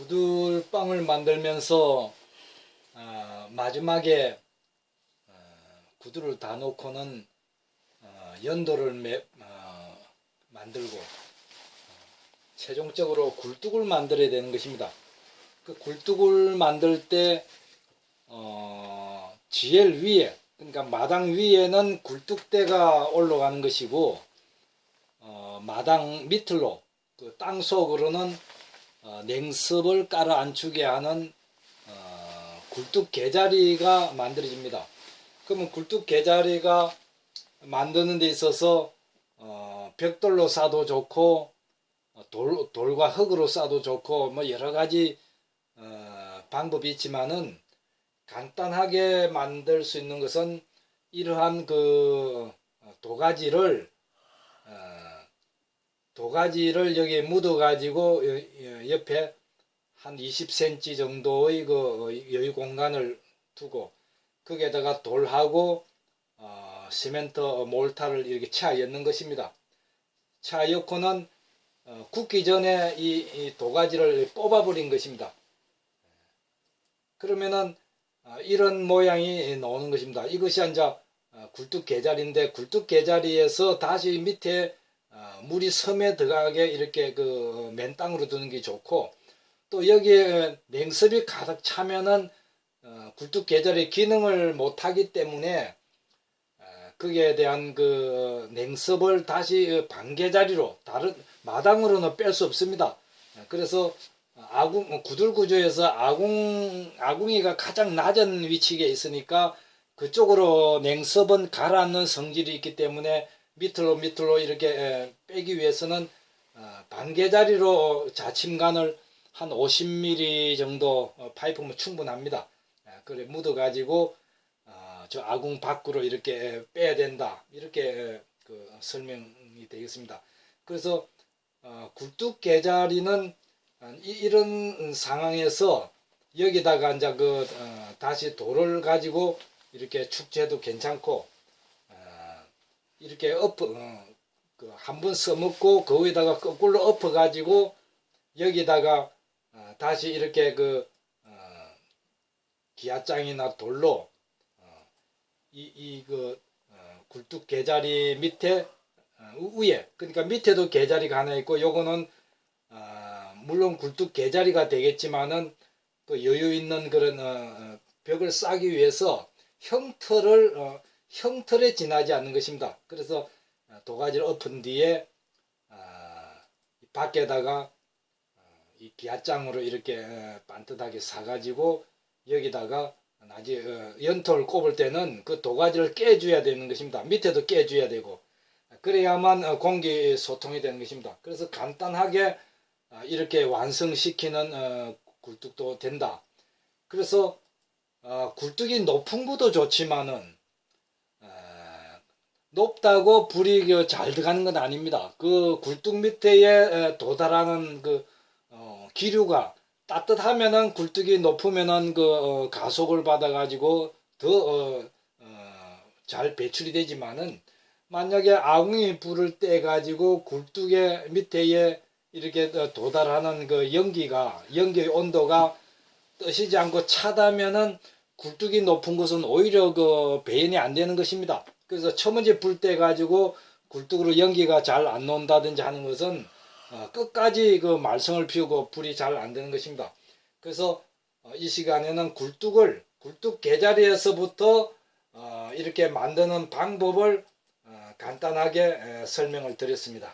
구들빵을 만들면서 어, 마지막에 어, 구두를 다 놓고는 어, 연도를 매, 어, 만들고 어, 최종적으로 굴뚝을 만들어야 되는 것입니다. 그 굴뚝을 만들 때 어, 지엘 위에 그러니까 마당 위에는 굴뚝대가 올라가는 것이고 어, 마당 밑으로 그 땅 속으로는 어, 냉습을 깔아 앉추게 하는 어, 굴뚝 개자리가 만들어집니다. 그러면 굴뚝 개자리가 만드는 데 있어서 어, 벽돌로 싸도 좋고 어, 돌, 돌과 흙으로 싸도 좋고 뭐 여러 가지 어, 방법이 있지만은 간단하게 만들 수 있는 것은 이러한 그 어, 도가지를 어, 도가지를 여기에 묻어 가지고 옆에 한 20cm 정도의 그 여유 공간을 두고 거기에다가 돌하고 어, 시멘트 몰타를 이렇게 채 엮는 것입니다. 채 엮고는 어, 굽기 전에 이, 이 도가지를 뽑아버린 것입니다. 그러면은 어, 이런 모양이 나오는 것입니다. 이것이 이제 어, 굴뚝 개자리인데 굴뚝 개자리에서 다시 밑에 어, 물이 섬에 들어가게 이렇게 그 맨 땅으로 두는 게 좋고 또 여기에 냉습이 가득 차면은 어, 굴뚝 계절의 기능을 못하기 때문에 어, 거기에 대한 그 냉습을 다시 반개 자리로 다른 마당으로는 뺄 수 없습니다. 어, 그래서 아궁 구들 구조에서 아궁 아궁이가 가장 낮은 위치에 있으니까 그쪽으로 냉습은 가라앉는 성질이 있기 때문에 밑으로 밑으로 이렇게 에, 빼기 위해서는 어, 반개 자리로 자침간을 한 50mm 정도 어, 파이프면 충분합니다. 에, 그래 묻어 가지고 어, 저 아궁 밖으로 이렇게 빼야 된다 이렇게 에, 그 설명이 되겠습니다. 그래서 어, 굴뚝 개자리는 어, 이, 이런 상황에서 여기다가 이제 그 어, 다시 돌을 가지고 이렇게 축제도 괜찮고 어, 이렇게 엎어 그 한번 써먹고 그 위에다가 거꾸로 엎어 가지고 여기다가 어, 다시 이렇게 그 어, 기아장이나 돌로 어, 이이그 어, 굴뚝 개자리 밑에 어, 위에 그러니까 밑에도 개자리가 하나 있고 요거는 어, 물론 굴뚝 개자리가 되겠지만은 또 여유 있는 그런 어, 어, 벽을 쌓기 위해서 형틀을 어, 형틀에 지나지 않는 것입니다. 그래서 어, 도가지를 엎은 뒤에 아, 밖에다가 어, 이 기아장으로 이렇게 어, 반듯하게 사가지고 여기다가 나중에 어, 연토를 꼽을 때는 그 도가지를 깨줘야 되는 것입니다. 밑에도 깨줘야 되고 그래야만 어, 공기 소통이 되는 것입니다. 그래서 간단하게 아, 이렇게 완성시키는 어, 굴뚝도 된다. 그래서 어, 굴뚝이 높은 것도 좋지만은 어, 높다고 불이 그잘 들어가는 건 아닙니다. 그 굴뚝 밑에 에, 도달하는 그 어, 기류가 따뜻하면은 굴뚝이 높으면은 그 어, 가속을 받아가지고 더 어, 잘 배출이 되지만은 만약에 아궁이 불을 떼 가지고 굴뚝의 밑에에 이렇게 도달하는 그 연기가 연기의 온도가 뜨시지 않고 차다면은 굴뚝이 높은 것은 오히려 그 배연이 안 되는 것입니다. 그래서 처먼지 불때 가지고 굴뚝으로 연기가 잘 안 나온다든지 하는 것은 어, 끝까지 그 말썽을 피우고 불이 잘 안 되는 것입니다. 그래서 어, 이 시간에는 굴뚝을 굴뚝 개자리에서부터 어, 이렇게 만드는 방법을 어, 간단하게 에, 설명을 드렸습니다.